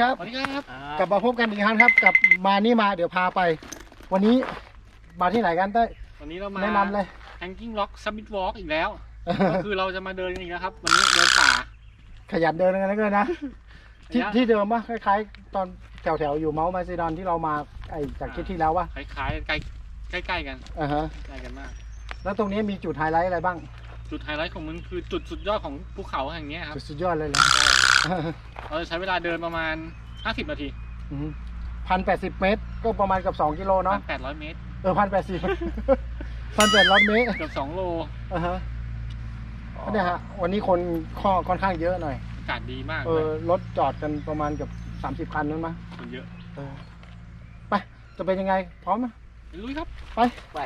ครับ สวัสดีครับกลับมาพบกันอีกครั้งครับกับมานี่มาเดี๋ยวพาไป วันนี้มาที่ไหนกันเต้ยวันนี้เรามาแนะนำเลย Hanging Rock Summit Walk อีกแล้ว ก็คือเราจะมาเดินกันอีกแล้วครับ วันนี้เดินป่า ขยันเดินกันแล้วกันนะ ที่ระยะที่เดิมปะคล้ายๆ ตอนแถวๆ อยู่เมาส์มาซิดอนที่เรามาไอจากคลิปที่แล้ววะคล้ายๆใกล้ใกล้ๆกันอ่าฮะใกล้กันมาก แล้วตรงนี้มีจุดไฮไลท์อะไรบ้าง จุดไฮไลท์ของมันคือจุดสุดยอดของภูเขาแห่งเนี้ยครับ จุดสุดยอดเลยเหรอ เราจะใช้เวลาเดินประมาณ 50 นาทีพันแปดสิบเมตร ก็ประมาณเกับสองกิโลเนาะ800เมตรเออพันแปดสิบพันแปดร้อยเมตรเกือบ2โลอ่าฮะก็เนี่ยฮะวันนี้คนข้อค่อนข้างเยอะหน่อย อากาศดีมากเอเลอยรถจอดกันประมาณเกับสามสิบคันนั้นมั้งคนเยอะเออไป จะเป็นยังไง พร้อมไหมไปลุยครับ ไป ไป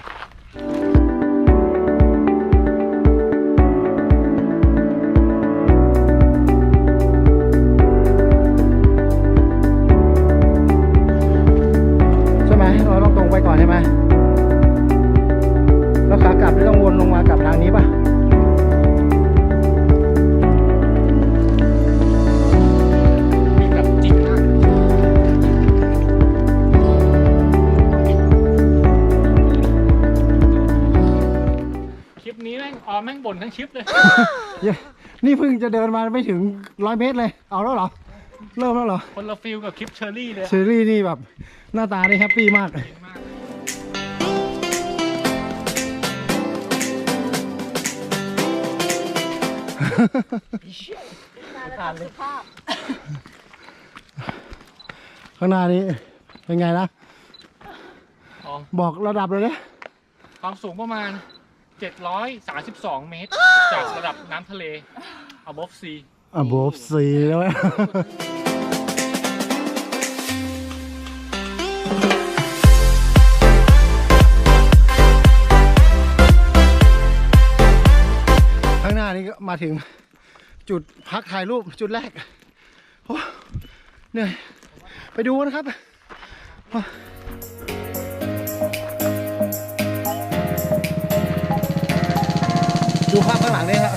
นี้แม่งออมแม่งบ่นทั้งคลิปเลย นี่เพิ่งจะเดินมาไม่ถึงร้อยเมตรเลย เอาแล้วเหรอ เริ่มแล้วเหรอ คนละฟิลกับคลิปเชอรี่เลยเชอรี่นี่แบบหน้าตานี่แฮปปี้มากมากข้างหน้านี้เป็นไงนะอ๋อบอกระดับเลยนะความสูงประมาณ 732 เมตร จากระดับน้ำทะเล above sea อะโบบสีแล้วเว้ยข้างหน้านี้ก็มาถึงจุดพักถ่ายรูปจุดแรกโอ้เหนื่อย ไปดูนะครับ ภาพข้างหลังนี่ครับ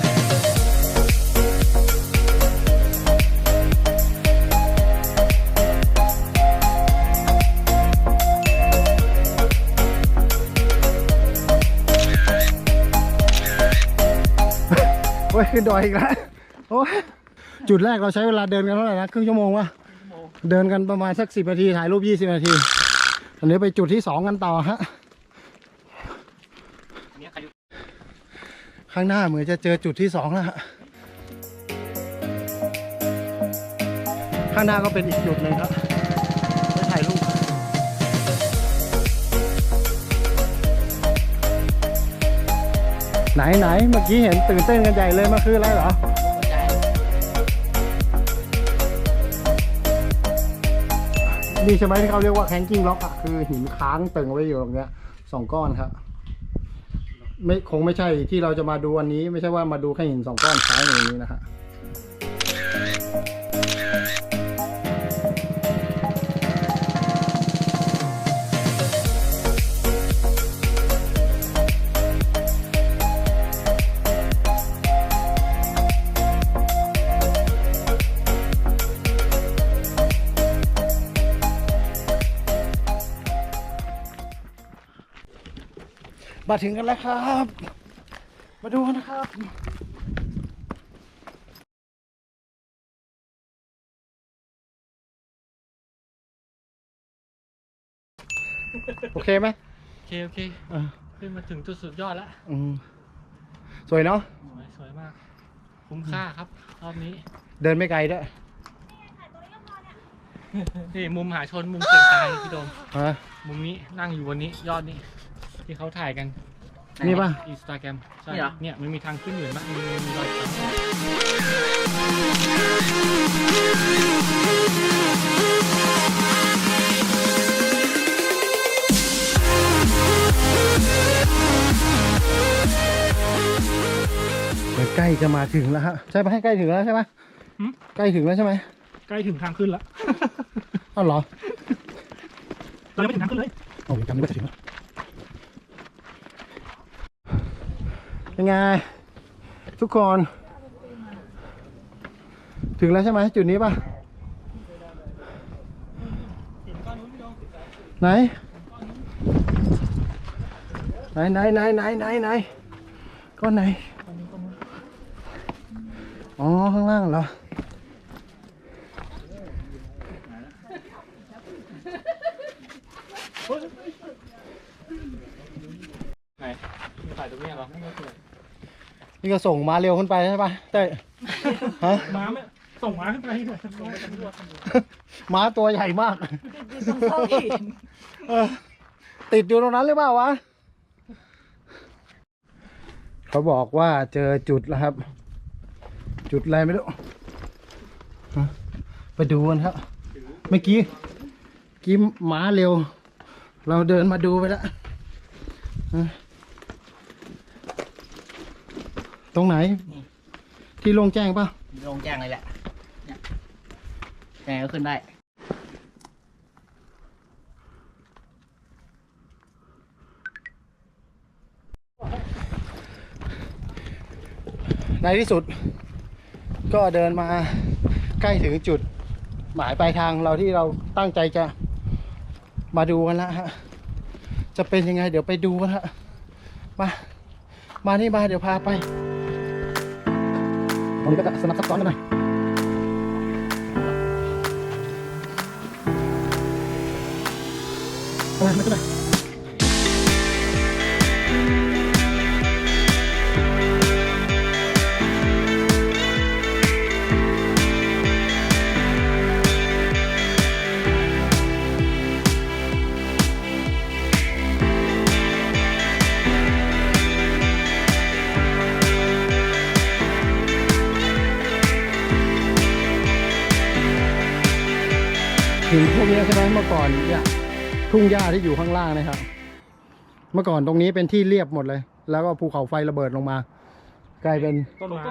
โอ้ยขึ้นดอยอีกแล้วโอ้ยจุดแรกเราใช้เวลาเดินกันเท่าไหร่นะครึ่งชั่วโมงวะเดินกันประมาณสักสิบนาทีถ่ายรูปยี่สิบนาทีอันนี้ไปจุดที่สองกันต่อฮะ เนี่ยอายุ ข้างหน้าเหมือนจะเจอจุดที่สองแล้วข้างหน้าก็เป็นอีกจุดหนึ่งครับไปถ่ายรูปไหนไหนเมื่อกี้เห็นตื่นเต้นกันใหญ่เลยมันคืออะไรเหรอนี่ใช่ไหมที่เขาเรียกว่าแ a งกิ้งล็อกอะคือหินค้างตึงไว้อยู่ตรงเนี้ยสองก้อนครับ ไม่คงไม่ใช่ที่เราจะมาดูวันนี้ ไม่ใช่ว่ามาดูแค่หินสองก้อนซ้ายอย่างนี้นะฮะ มาถึงกันแล้วครับ มาดูกันนะครับโอเคไหมโอเค โอเคอ่าขึ้นมาถึงจุดสุดยอดแล้วอืมสวยเนาะสวยสวยมาก คุ้มค่าครับ รอบนี้ เดินไม่ไกลด้วยนี่มุมมหาชนมุมเสียงตายพี่โดมฮะมุมนี้นั่งอยู่บนนี้ยอดนี้ ที่เขาถ่ายกันนี่ป่ะอินสตาแกรมใช่นี่เหรอ เนี่ยมันมีทางขึ้นอยู่เห็นปะมีมีรอยเท้าเหมือนใกล้จะมาถึงแล้วฮะใช่ไหมใกล้ถึงแล้วใช่ไหมใกล้ถึงแล้วใช่ไหมใกล้ถึงทางขึ้นแล้วอ้าวเหรอ ตอนนี้ไม่ถึงทางขึ้นเลยโอ้ยจำไม่ได้ถึงแล้ว เป็นไง ทุกคน ถึงแล้วใช่ไหมจุดนี้ป่ะ ไหน ไหนไหนไหนไหนไหนไหนก้อนไหน อ๋อ ข้างล่างเหรอไหนมีถ่ายตรงนี้เหรอ นี่ก็ส่งมาเร็วขึ้นไปใช่ปะเต้ยฮะม้าไม่ส่งม้าขึ้นไปเลยม้าตัวใหญ่มากเออติดอยู่ตรงนั้นหรือเปล่าวะ เขาบอกว่าเจอจุดแล้วครับ จุดอะไรไม่รู้ฮะไปดูกันครับ เมื่อกี้เมื่อกี้ม้าเร็ว เราเดินมาดูไปแล้วฮะ ตรงไหน ที่โล่งแจ้งป่ะลงแจ้งเลยแหละเนี่ยแจ้งก็ขึ้นได้ ในที่สุด ก็เดินมาใกล้ถึงจุด หมายปลายทางเราที่เราตั้งใจจะมาดูกันแล้วฮะ จะเป็นยังไง เดี๋ยวไปดูกันฮะ มา มานี่มาเดี๋ยวพาไป ตรงนี้ก็จะสนับซับซ้อนกันหน่อยอามาไม่เป็นไร หินพวกนี้ใช่ไหมเมื่อก่อนเนี่ยทุ่งหญ้าที่อยู่ข้างล่างนะครับ เมื่อก่อนตรงนี้เป็นที่เรียบหมดเลย แล้วก็ภูเขาไฟระเบิดลงมา กลายเป็นต้นไม้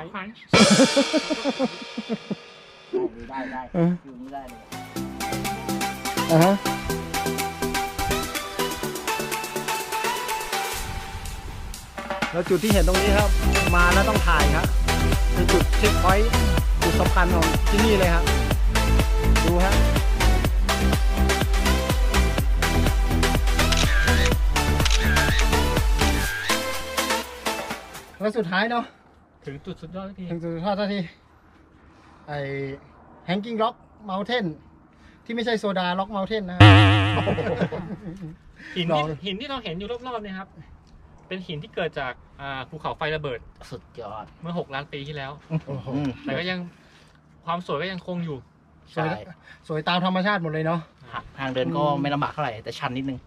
ได้ได้เอออยู่นี่ได้เลยอ่าฮะแล้วจุดที่เห็นตรงนี้ครับ มาแล้วต้องถ่ายครับเป็นจุดเช็คพอยต์จุดสำคัญของที่นี่เลยครับ แล้วสุดท้ายเนาะถึงจุดสุดยอดสักทีถึงจุดสุดท้ายทันทีไอ Hanging Rock Mountain ที่ไม่ใช่โซดา Rock Mountain นะฮะหินลอที่งหินที่เราเห็นอยู่รอบๆเนี่ยครับ เป็นหินที่เกิดจากอ่าภูเขาไฟระเบิดสุดยอด เมื่อ6ล้านปีที่แล้ว โอ้โหอืมแต่ก็ยังความสวยก็ยังคงอยู่ สวยใช่สวยตามธรรมชาติหมดเลยเนาะทางเดินก็ไม่ลำบากเท่าไหร่แต่ชันนิดนึง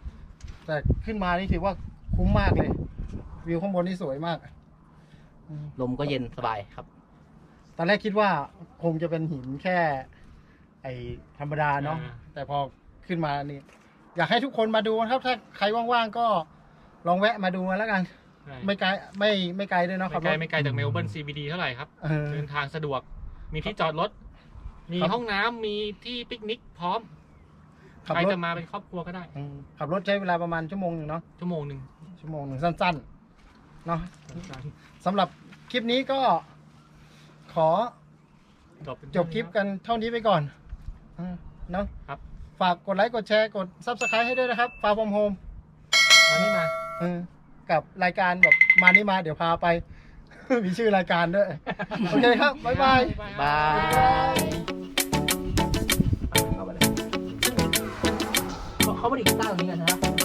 แต่ขึ้นมานี่ถือว่าคุ้มมากเลย วิวข้างบนนี่สวยมาก ลมก็เย็นสบายครับ ตอนแรกคิดว่าคงจะเป็นหินแค่ ไอธรรมดาเนาะอ่า แต่พอขึ้นมานี่ อยากให้ทุกคนมาดูนะครับ ถ้าใครว่างๆก็ลองแวะมาดูมาแล้วกัน ใช่ไม่ไกลไม่ไม่ไกลด้วยเนาะคไม่รับไกลไม่ไกลจากเมลเบิร์น CBD เท่าไหร่ครับ เออ เดินทางสะดวก มีที่จอดรถ มีครับ ห้องน้ำมีที่ปิกนิกพร้อม ขับใครรถจะมาเป็นครอบครัวก็ได้ อืมขับรถใช้เวลาประมาณชั่วโมงหนึ่งเนาะชั่วโมงหนึ่งชั่วโมงหนึ่งสั้นๆ เนาะสำหรับคลิปนี้ก็ขอจบเป็นจบคลิปกันเท่านี้ไปก่อนอืมเนาะครับฝากกดไลค์กดแชร์กด subscribe ให้ด้วยนะครับฟาร์มโฮมมานี่มากับรายการแบบมานี่มาเดี๋ยวพาไป มีชื่อรายการด้วย โอเคครับ บ๊ายบาย บายเข้าไปเลยเขาเขาไม่ได้กีตาร์ตรงนี้กันนะครับ